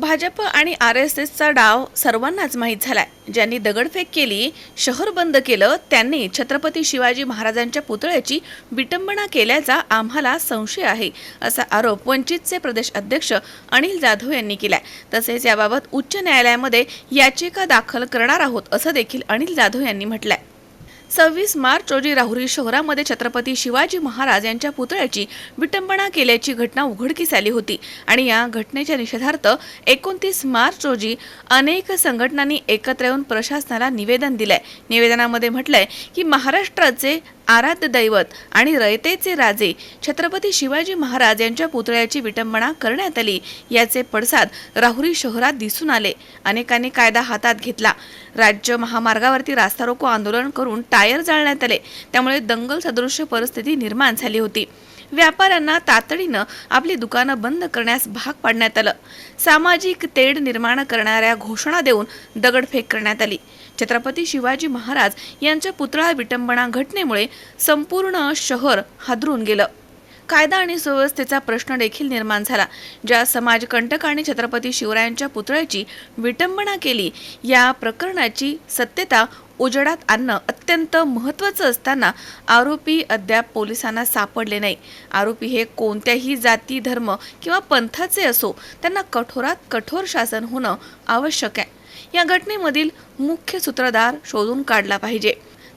भाजप आणि R S एसचा डाव सर्वांनाच माहीत झालाय. ज्यांनी दगडफेक केली शहर बंद केलं त्यांनी छत्रपती शिवाजी महाराजांच्या पुतळ्याची विटंबना केल्याचा आम्हाला संशय आहे असा आरोप वंचितचे प्रदेश अध्यक्ष अनिल जाधव यांनी केलाय. तसेच याबाबत उच्च न्यायालयामध्ये याचिका दाखल करणार आहोत असं देखील अनिल जाधव यांनी म्हटलंय. सव्वीस मार्च रोजी राहुरी शहरामध्ये छत्रपती शिवाजी महाराज यांच्या पुतळ्याची विटंबना केल्याची घटना उघडकीस आली होती. आणि या घटनेच्या निषेधार्थ एकोणतीस मार्च रोजी अनेक संघटनांनी एकत्र येऊन प्रशासनाला निवेदन दिलंय. निवेदनामध्ये म्हटलंय की महाराष्ट्राचे आराध्य दैवत आणि रयतेचे राजे छत्रपती शिवाजी महाराज यांच्या पुतळ्याची विटंबना करण्यात आली. याचे पडसाद राहुरी शहरात दिसून आले. अनेकांनी कायदा हातात घेतला. राज्य महामार्गावरती रास्ता रोको आंदोलन करून टायर जाळण्यात आले. त्यामुळे दंगल सदृश्य परिस्थिती निर्माण झाली होती. व्यापाऱ्यांना तातडीनं आपली दुकानं बंद करण्यास भाग पाडण्यात आलं. सामाजिक तेढ निर्माण करणाऱ्या घोषणा देऊन दगडफेक करण्यात आली. छत्रपती शिवाजी महाराज यांच्या पुतळा विटंबना घटनेमुळे संपूर्ण शहर हादरून गेलं. कायदा आणि सुव्यवस्थेचा प्रश्न देखील निर्माण झाला. ज्या समाजकंटकांनी छत्रपती शिवरायांच्या पुतळ्याची विटंबना केली या प्रकरणाची सत्यता उजेडात आणणं अत्यंत महत्त्वाचं असताना आरोपी अद्याप पोलिसांना सापडले नाही. आरोपी हे कोणत्याही जाती धर्म किंवा पंथाचे असो त्यांना कठोरात कठोर शासन होणं आवश्यक आहे. या घटनेमधील मुख्य सूत्रधार शोधून काढला पाहिजे.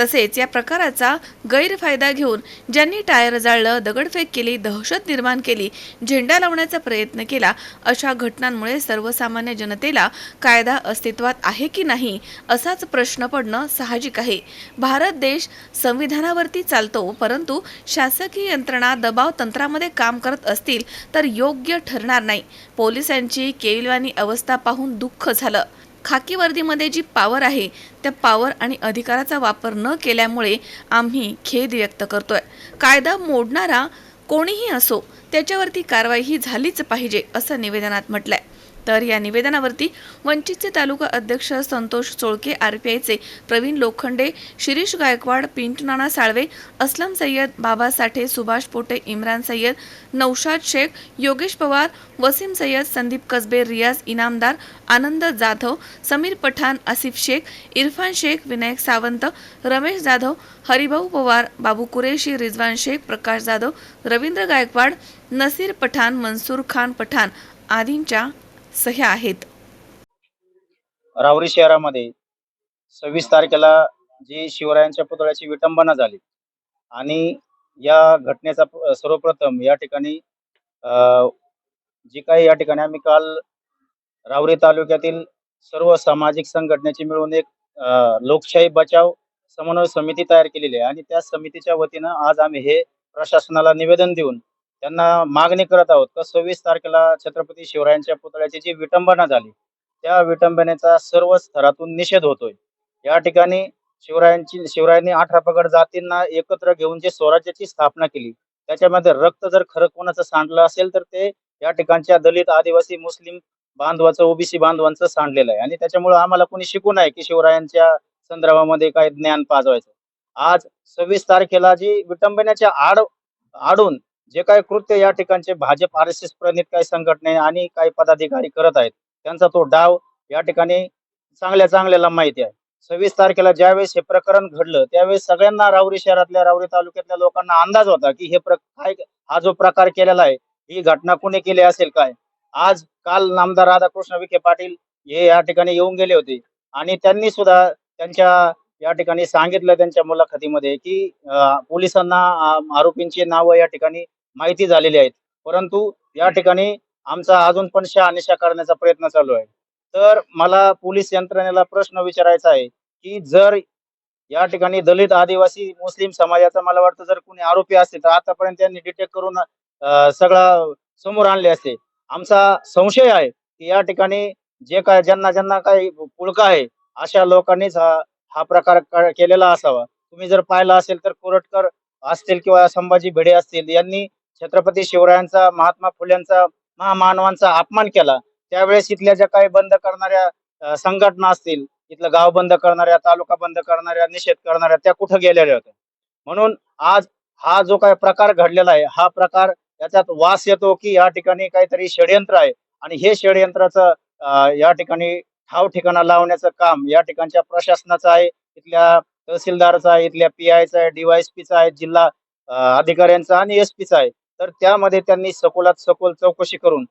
तसेच या प्रकाराचा गैरफायदा घेऊन ज्यांनी टायर जाळलं दगडफेक केली दहशत निर्माण केली झेंडा लावण्याचा प्रयत्न केला अशा घटनांमुळे सर्वसामान्य जनतेला कायदा अस्तित्वात आहे की नाही असाच प्रश्न पडणं साहजिक आहे. भारत देश संविधानावरती चालतो परंतु शासकीय यंत्रणा दबाव तंत्रामध्ये काम करत असतील तर योग्य ठरणार नाही. पोलिसांची केविलवानी अवस्था पाहून दुःख झालं. खाकी वर्दीमध्ये जी पावर आहे त्या पावर आणि अधिकाराचा वापर न केल्यामुळे आम्ही खेद व्यक्त करतोय. कायदा मोडणारा कोणीही असो त्याच्यावरती कारवाई ही झालीच पाहिजे असं निवेदनात म्हटलंय. तर या निवेदनावरती वंचितचे तालुका अध्यक्ष संतोष चोळके आर पी आयचे प्रवीण लोखंडे शिरीष गायकवाड पिंटनाना साळवे असलम सय्यद बाबा साठे सुभाष पोटे इम्रान सय्यद नौशाद शेख योगेश पवार वसीम सय्यद संदीप कसबे रियाज इनामदार आनंद जाधव समीर पठाण आसिफ शेख इरफान शेख विनायक सावंत रमेश जाधव हरिभाऊ पवार बाबू कुरेशी रिजवान शेख प्रकाश जाधव रवींद्र गायकवाड नसीर पठाण मनसूर खान पठाण आदींच्या सह्या आहेत. रावरी शहरामध्ये सव्वीस तारखेला जी शिवरायांच्या पुतळ्याची विटंबना झाली आणि या घटनेचा सर्वप्रथम या ठिकाणी जी काही या ठिकाणी आम्ही काल रावरी तालुक्यातील सर्व सामाजिक संघटनेची मिळून एक लोकशाही बचाव समन्वय समिती तयार केलेली आहे आणि त्या समितीच्या वतीनं आज आम्ही हे प्रशासनाला निवेदन देऊन त्यांना मागणी करत आहोत का सव्वीस तारखेला छत्रपती शिवरायांच्या पुतळ्याची जी विटंबना झाली त्या विटंबनेचा सर्व स्तरातून निषेध होतोय. या ठिकाणी शिवरायांची शिवरायांनी अठरा पगड जातींना एकत्र घेऊन जे स्वराज्याची स्थापना केली त्याच्यामध्ये रक्त जर खरं कोणाचं सांडलं असेल तर ते या ठिकाणच्या दलित आदिवासी मुस्लिम बांधवाचं ओबीसी बांधवांचं सांडलेलं आहे. आणि त्याच्यामुळे आम्हाला कोणी शिकू नये की शिवरायांच्या संदर्भामध्ये काय ज्ञान पाजवायचं. आज सव्वीस तारखेला जी विटंबनेच्या आड आडून जे काही कृत्य या ठिकाणचे भाजप आर एस एस प्रणित काही संघटने आणि काही पदाधिकारी करत आहेत त्यांचा तो डाव या ठिकाणी चांगल्या चांगल्याला माहिती आहे. सव्वीस तारखेला ज्यावेळेस हे प्रकरण घडलं त्यावेळेस सगळ्यांना रावरी शहरातल्या रावरी तालुक्यातल्या लोकांना अंदाज होता की हे काय हा जो प्रकार केलेला आहे ही घटना कुणी केली असेल काय? आज काल नामदार राधाकृष्ण विखे पाटील हे या ठिकाणी येऊन गेले होते आणि त्यांनी सुद्धा त्यांच्या या ठिकाणी सांगितलं त्यांच्या मुलाखतीमध्ये की पोलिसांना आरोपींची नावं या ठिकाणी माहिती झालेली आहेत. परंतु या ठिकाणी आमचा अजून पण शहानिशा करण्याचा प्रयत्न चालू आहे. तर मला पोलीस यंत्रणेला प्रश्न विचारायचा आहे की जर या ठिकाणी दलित आदिवासी मुस्लिम समाजाचा मला वाटतं जर कोणी आरोपी असतील तर आतापर्यंत त्यांनी डिटेक्ट करून सगळा समोर आणले असते. आमचा संशय आहे की या ठिकाणी जे काय ज्यांना ज्यांना काही पुळका आहे अशा लोकांनीच हा हा प्रकार केलेला असावा. तुम्ही जर पाहिला असेल तर कोरटकर असतील किंवा संभाजी भिडे असतील यांनी छत्रपती शिवरायांचा महात्मा फुल्यांचा महामानवांचा अपमान केला. त्यावेळेस इथल्या ज्या काही बंद करणाऱ्या संघटना असतील इथलं गाव बंद करणाऱ्या तालुका बंद करणाऱ्या निषेध करणाऱ्या त्या कुठं गेलेल्या होत्या? म्हणून आज हा जो काही प्रकार घडलेला आहे हा प्रकार याच्यात वास येतो की या ठिकाणी काहीतरी षडयंत्र आहे आणि हे षडयंत्राचं या ठिकाणी ठाव ठिकाणा लावण्याचं काम या ठिकाणच्या प्रशासनाचं आहे इथल्या तहसीलदारचा आहे इथल्या पी आयचा आहे डीवायएसपीचा आहे जिल्हा अधिकाऱ्यांचा आणि एस पीचा आहे. तर त्यामध्ये त्यांनी सखोलात सखोल चौकशी करून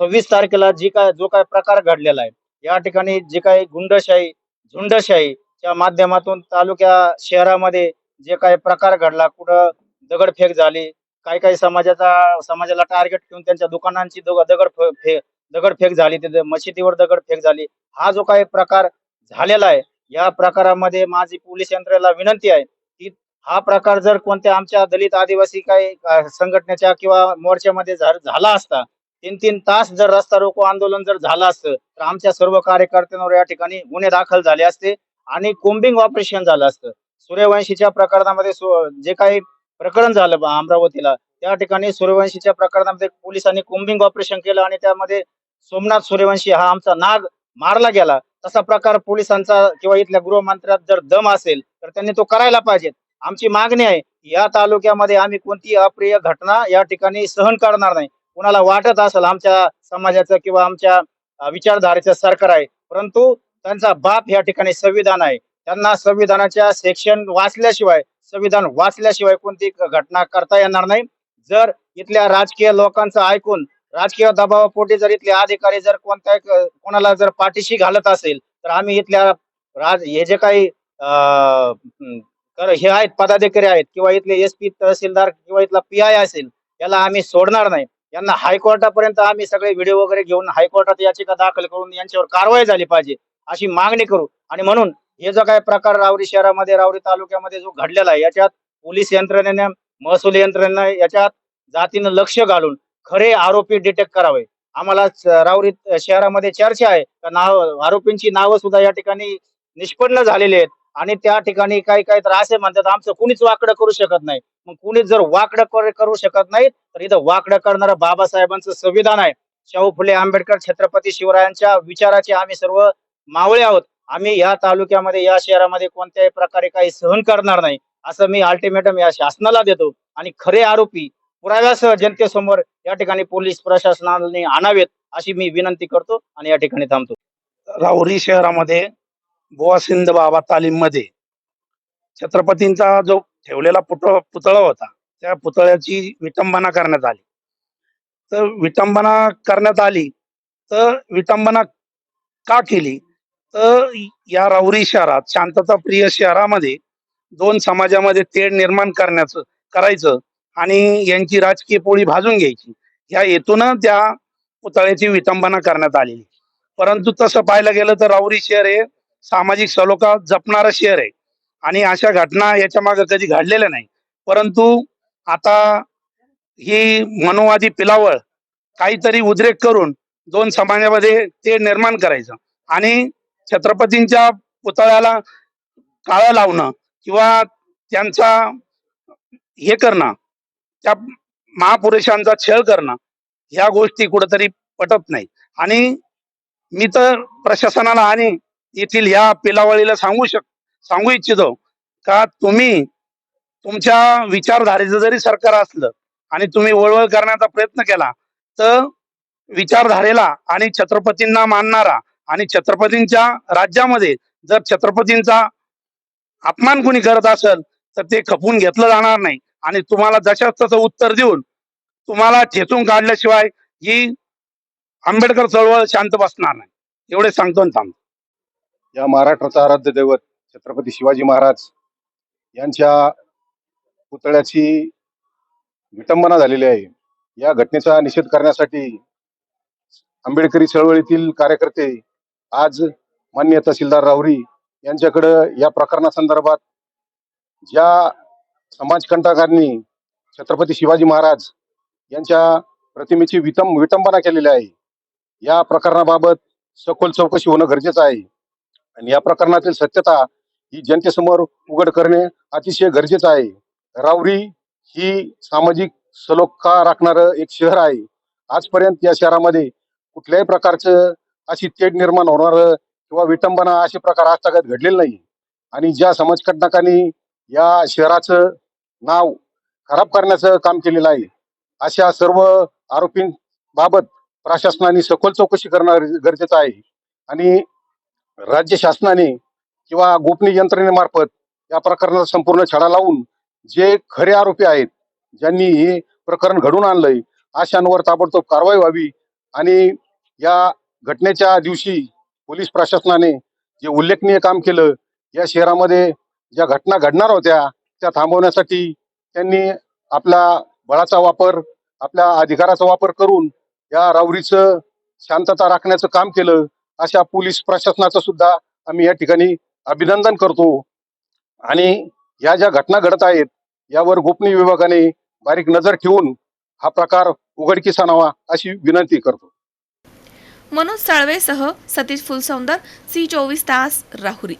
सव्वीस तारखेला जी काय जो काय प्रकार घडलेला आहे या ठिकाणी जी काही गुंडशाही झुंडशाहीच्या माध्यमातून तालुक्या शहरामध्ये जे काही प्रकार घडला कुठं दगडफेक झाली काही काही समाजाचा समाजाला टार्गेट ठेवून त्यांच्या दुकानांची दगड फे दगडफेक झाली तिथे मशिदीवर दगडफेक झाली. हा जो काही प्रकार झालेला आहे या प्रकारामध्ये माझी पोलीस यंत्रणेला विनंती आहे हा प्रकार जर कोणत्या आमच्या दलित आदिवासी काही संघटनेच्या किंवा मोर्चामध्ये झाला असता तीन तीन तास जर रस्ता रोको आंदोलन जर झालं असतं तर आमच्या सर्व कार्यकर्त्यांवर या ठिकाणी गुन्हे दाखल झाले असते आणि कोम्बिंग ऑपरेशन झालं असतं. सूर्यवंशीच्या प्रकरणामध्ये जे काही प्रकरण झालं अमरावतीला त्या ठिकाणी सूर्यवंशीच्या प्रकरणामध्ये पोलिसांनी कोम्बिंग ऑपरेशन केलं आणि त्यामध्ये सोमनाथ सूर्यवंशी हा आमचा नाग मारला गेला. तसा प्रकार पोलिसांचा किंवा इथल्या गृहमंत्र्यात जर दम असेल तर त्यांनी तो करायला पाहिजे. आमची मागणी आहे या तालुक्यामध्ये आम्ही कोणती अप्रिय घटना या ठिकाणी सहन करणार नाही. कुणाला वाटत असेल आमच्या समाजाचं किंवा आमच्या विचारधारेचं सरकार आहे परंतु त्यांचा बाप या ठिकाणी संविधान आहे. त्यांना संविधानाच्या सेक्शन वाचल्याशिवाय संविधान वाचल्याशिवाय कोणती घटना करता येणार नाही. जर इथल्या राजकीय लोकांचं ऐकून राजकीय दबावापोटी जर इथले अधिकारी जर कोणत्या कोणाला जर पाठीशी घालत असेल तर आम्ही इथल्या राज हे जे काही अं, तर हे आहेत पदाधिकारी आहेत किंवा इथले एस पी तहसीलदार किंवा इथला पी आय असेल याला आम्ही सोडणार नाही. यांना हायकोर्टापर्यंत आम्ही सगळे व्हिडिओ वगैरे घेऊन हायकोर्टात याचिका दाखल करून यांच्यावर कारवाई झाली पाहिजे अशी मागणी करू. आणि म्हणून हे जो काही प्रकार रावरी शहरामध्ये रावरी तालुक्यामध्ये जो घडलेला आहे याच्यात पोलीस यंत्रणेने महसूल यंत्रणेने याच्यात जातीनं लक्ष घालून खरे आरोपी डिटेक्ट करावे. आम्हाला रावरी शहरामध्ये चर्चा आहे. का नाव आरोपींची नावं सुद्धा या ठिकाणी निष्पन्न झालेली आहेत. आणि त्या ठिकाणी काही काही तर असे म्हणतात आमचं कुणीच वाकडं करू शकत नाही. मग कुणीच जर वाकडं करू शकत नाही तर इथं वाकडं करणारं बाबासाहेबांचं संविधान आहे. शाहू फुले आंबेडकर छत्रपती शिवरायांच्या विचाराचे आम्ही सर्व मावळे आहोत. आम्ही या तालुक्यामध्ये या शहरामध्ये कोणत्याही प्रकारे काही सहन करणार नाही. असं मी अल्टिमेटम या शासनाला देतो. आणि खरे आरोपी पुराव्यासह जनतेसमोर या ठिकाणी पोलीस प्रशासनाने आणावेत अशी मी विनंती करतो आणि या ठिकाणी थांबतो. राहुरी शहरामध्ये गोवा सिंध बाबा तालीममध्ये छत्रपतींचा जो ठेवलेला पुतळ पुतळा होता त्या पुतळ्याची विटंबना करण्यात आली. तर विटंबना करण्यात आली तर विटंबना का केली? तर या राऊरी शहरात शांतता प्रिय शहरामध्ये दोन समाजामध्ये तेढ निर्माण करण्याचं करायचं आणि यांची राजकीय पोळी भाजून घ्यायची ह्या हेतून त्या पुतळ्याची विटंबना करण्यात आलेली. परंतु तसं पाहायला गेलं तर राऊरी शहर हे सामाजिक सलोखा जपणारं शहर आहे. आणि अशा घटना याच्या मागे कधी घडलेल्या नाही. परंतु आता ही मनोवादी पिलावळ काहीतरी उद्रेक करून दोन समाजामध्ये ते निर्माण करायचं. आणि छत्रपतींच्या पुतळ्याला काळं लावणं किंवा त्यांचा हे करणं त्या महापुरुषांचा छळ करणं ह्या गोष्टी कुठंतरी पटत नाही. आणि मी तर प्रशासनाला आणि येथील ह्या पिलावळीला सांगू शक सांगू इच्छितो का तुम्ही तुमच्या विचारधारेचं जरी सरकार असलं आणि तुम्ही वळवळ करण्याचा प्रयत्न केला तर विचारधारेला आणि छत्रपतींना मानणारा आणि छत्रपतींच्या राज्यामध्ये जर छत्रपतींचा अपमान कुणी करत असेल तर ते खपून घेतलं जाणार नाही. आणि तुम्हाला जशाच तसं उत्तर देऊन तुम्हाला ठेचून काढल्याशिवाय ही आंबेडकर चळवळ शांत बसणार नाही. एवढे सांगतो आणि थांबतो. या महाराष्ट्राचा आराध्य दैवत छत्रपती शिवाजी महाराज यांच्या पुतळ्याची विटंबना झालेली आहे. या घटनेचा निषेध करण्यासाठी आंबेडकरी चळवळीतील कार्यकर्ते आज मान्य तहसीलदार राहुरी यांच्याकडं या प्रकरणासंदर्भात ज्या समाजकंटकांनी छत्रपती शिवाजी महाराज यांच्या प्रतिमेची विटंब विटंबना केलेली आहे या प्रकरणाबाबत सखोल चौकशी होणं गरजेचं आहे. आणि या प्रकरणातील सत्यता ही जनतेसमोर उघड करणे अतिशय गरजेचं आहे. रावरी ही सामाजिक सलोखा राखणारं एक शहर आहे. आजपर्यंत या शहरामध्ये कुठल्याही प्रकारचं अशी तेढ निर्माण होणार किंवा विटंबना असे प्रकार आजतागत घडलेले नाही. आणि ज्या समाजकंटकांनी या शहराचं नाव खराब करण्याचं काम केलेलं आहे अशा सर्व आरोपींबाबत प्रशासनाने सखोल चौकशी करणं गरजेचं आहे. आणि राज्य शासनाने किंवा गोपनीय यंत्रणेमार्फत या प्रकरणाचा संपूर्ण छडा लावून जे खरे आरोपी आहेत ज्यांनी हे प्रकरण घडून आणलंय अशांवर ताबडतोब कारवाई व्हावी आणि या घटनेच्या दिवशी पोलीस प्रशासनाने जे उल्लेखनीय काम केलं या शहरामध्ये ज्या घटना घडणार होत्या त्या थांबवण्यासाठी त्यांनी आपला बळाचा वापर आपल्या अधिकाराचा वापर करून या रावरीचं शांतता राखण्याचं काम केलं. अशा पोलीस प्रशासनाचं सुद्धा आम्ही या ठिकाणी अभिनंदन करतो. आणि या ज्या घटना घडत आहेत यावर गोपनीय विभागाने बारीक नजर ठेवून हा प्रकार उघडकीस आणावा अशी विनंती करतो. मनोज साळवेसह सतीश फुलसौंदर सी चोवीस तास राहुरी.